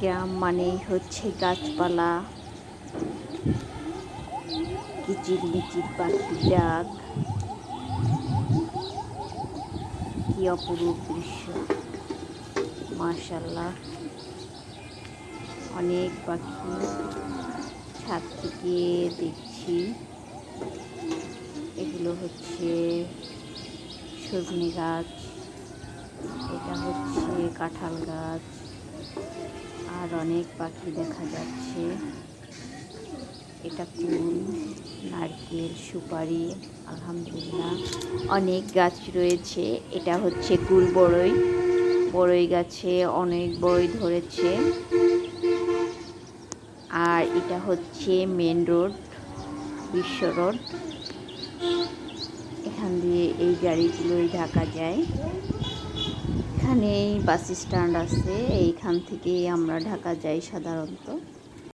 গ্রাম মানেই হচ্ছে গাছপালা, কিচির মিচির পাখির ডাক, কি অপরূপ দৃশ্য। মাশাল্লাহ অনেক পাখি ছাদ থেকে দেখছি। এগুলো হচ্ছে সজনে গাছ, এটা হচ্ছে কাঁঠাল গাছ। আর অনেক পাখি দেখা যাচ্ছে। এটা কুল নারকেল, সুপারি, আলহামদুলিল্লাহ। অনেক গাছ রয়েছে। এটা হচ্ছে কুল বড়ই বড়ই গাছে অনেক বড়ই ধরেছে। আর এটা হচ্ছে মেন রোড, বিশ্ব রোড। এখান দিয়ে এই গাড়িগুলোই ঢাকা যায়। এখানেই বাস স্ট্যান্ড আছে। এইখান থেকে আমরা ঢাকা যাই সাধারণত।